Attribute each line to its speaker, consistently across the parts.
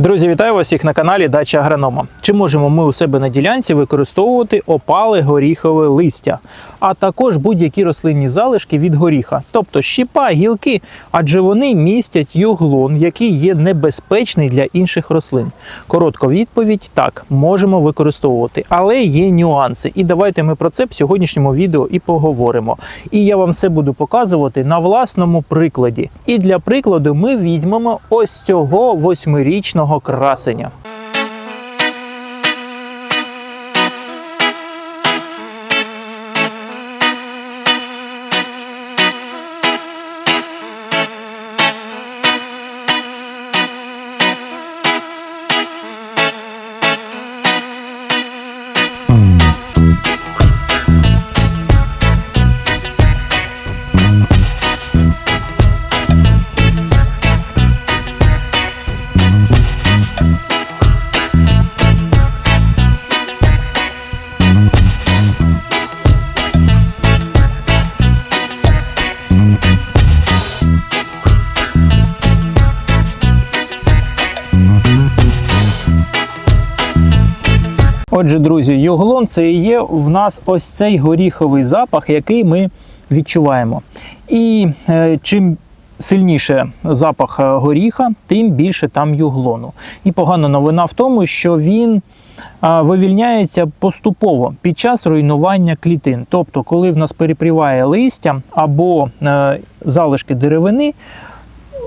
Speaker 1: Друзі, вітаю вас всіх на каналі Дача Агронома. Чи можемо ми у себе на ділянці використовувати опали горіхове листя, а також будь-які рослинні залишки від горіха, тобто щіпа, гілки, адже вони містять юглон, який є небезпечний для інших рослин. Коротка відповідь: так, можемо використовувати, але є нюанси. І давайте ми про це в сьогоднішньому відео і поговоримо. І я вам все буду показувати на власному прикладі. І для прикладу ми візьмемо ось цього восьмирічного красення. Отже, друзі, юглон це і є в нас ось цей горіховий запах, який ми відчуваємо. І е, чим сильніше запах е, горіха, тим більше там юглону. І погана новина в тому, що він а, вивільняється поступово під час руйнування клітин. Тобто, коли в нас перепріває листя або е, залишки деревини,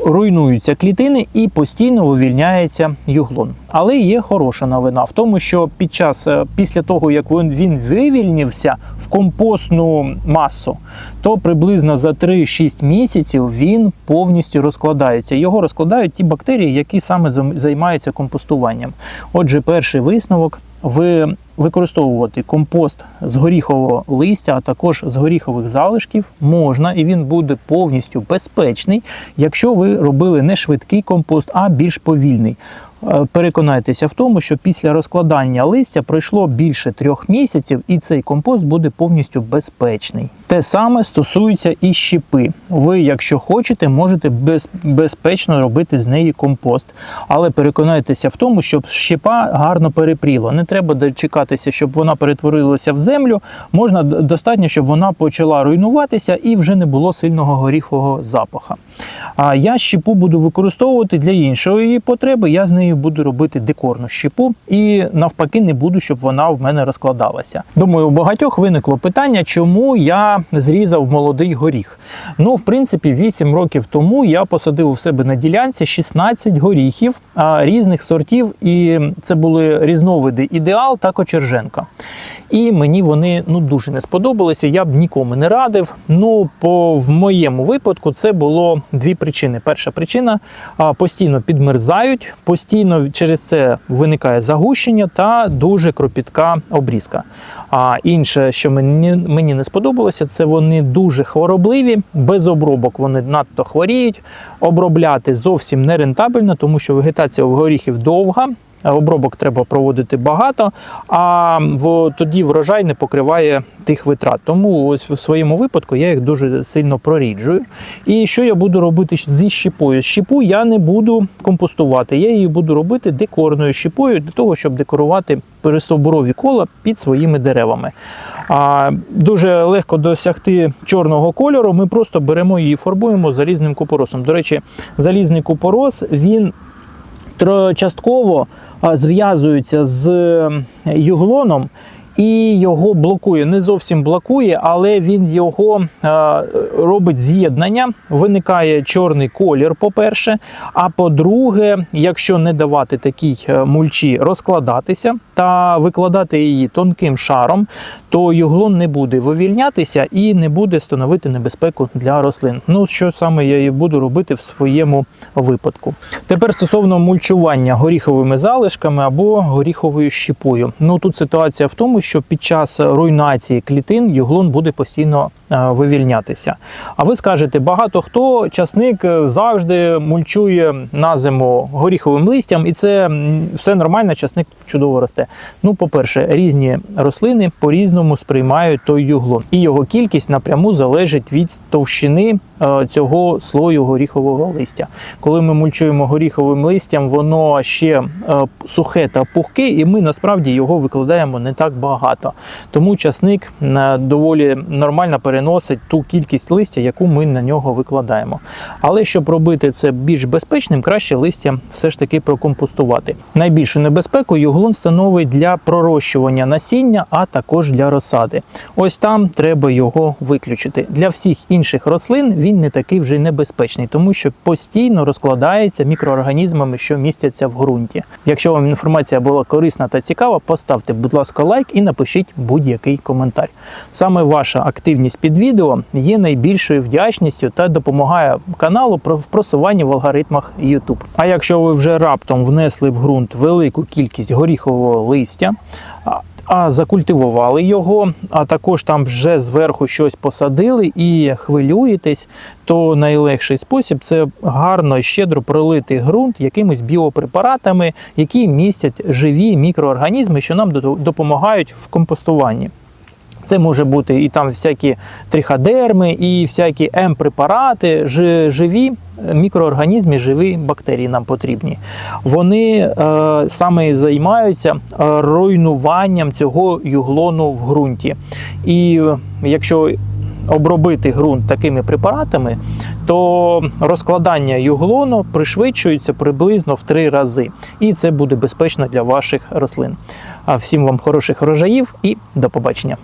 Speaker 1: руйнуються клітини і постійно вивільняється юглон. Але є хороша новина в тому, що під час е, після того, як він, вивільнився в компостну масу, то приблизно за 3-6 місяців він повністю розкладається. Його розкладають ті бактерії, які саме займаються компостуванням. Отже, перший висновок. Ви використовувати компост з горіхового листя, а також з горіхових залишків можна, і він буде повністю безпечний, якщо ви робили не швидкий компост, а більш повільний. Переконайтеся в тому, що після розкладання листя пройшло більше трьох місяців, і цей компост буде повністю безпечний. Те саме стосується і щепи. Ви, якщо хочете, можете без, безпечно робити з неї компост, але переконайтеся в тому, щоб щепа гарно перепріла. Не треба дочекатися, щоб вона перетворилася в землю. Можна достатньо, щоб вона почала руйнуватися і вже не було сильного горіхового запаха. А я щепу буду використовувати для іншої потреби. Я з нею буду робити декорну щепу і навпаки не буду, щоб вона в мене розкладалася. Думаю, у багатьох виникло питання, чому я зрізав молодий горіх. Ну, в принципі, 8 років тому я посадив у себе на ділянці 16 горіхів різних сортів, і це були різновиди ідеал та кочерженка. І мені вони ну дуже не сподобалися. Я б нікому не радив. Ну, по в моєму випадку це було дві причини. Перша причина постійно підмерзають, постійно через це виникає загущення та дуже кропітка обрізка. А інше, що мені, мені не сподобалося, це вони дуже хворобливі, без обробок вони надто хворіють. Обробляти зовсім не рентабельно, тому що вегетація в горіхів довга. Обробок треба проводити багато, а тоді врожай не покриває тих витрат. Тому ось в своєму випадку я їх дуже сильно проріджую. І що я буду робити зі щепою? Щепу я не буду компостувати, я її буду робити декорною щепою для того, щоб декорувати пересоборові кола під своїми деревами. А, дуже легко досягти чорного кольору. Ми просто беремо її, фарбуємо залізним купоросом. До речі, залізний купорос він частково зв'язується з юглоном. І його блокує, не зовсім блокує, але він його робить з'єднання. Виникає чорний колір, по-перше. А по-друге, якщо не давати такій е, мульчі розкладатися та викладати її тонким шаром, то юглон не буде вивільнятися і не буде становити небезпеку для рослин. Ну що саме я і буду робити в своєму випадку. Тепер стосовно мульчування горіховими залишками або горіховою щепою. Ну тут ситуація в тому, що під час руйнації клітин юглон буде постійно е, вивільнятися. А ви скажете, багато хто часник е, завжди мульчує на зиму горіховим листям, і це все нормально, часник чудово росте. Ну, по-перше, різні рослини по-різному сприймають той юглон, і його кількість напряму залежить від товщини цього слою горіхового листя. Коли ми мульчуємо горіховим листям, воно ще е, сухе та пухке, і ми насправді його викладаємо не так багато. Тому часник е, доволі нормально переносить ту кількість листя, яку ми на нього викладаємо. Але щоб робити це більш безпечним, краще листя все ж таки прокомпостувати. Найбільшу небезпеку юглон становить для пророщування насіння, а також для розсади. Ось там треба його виключити. Для всіх інших рослин він не такий вже небезпечний, тому що постійно розкладається мікроорганізмами, що містяться в ґрунті. Якщо вам інформація була корисна та цікава, поставте, будь ласка, лайк і напишіть будь-який коментар. Саме ваша активність під відео є найбільшою вдячністю та допомагає каналу в просуванні в алгоритмах YouTube. А якщо ви вже раптом внесли в ґрунт велику кількість горіхового листя, а- закультивували його, а також там вже зверху щось посадили і хвилюєтесь, то найлегший спосіб це гарно і щедро пролити ґрунт якимись біопрепаратами, які містять живі мікроорганізми, що нам допомагають в компостуванні. Це може бути і там всякі триходерми, і всякі М-препарати, живі мікроорганізми, живі бактерії нам потрібні. Вони е, саме займаються е, руйнуванням цього юглону в ґрунті. І е, якщо обробити ґрунт такими препаратами, то розкладання юглону пришвидшується приблизно в три рази. І це буде безпечно для ваших рослин. Всім вам хороших врожаїв і до побачення.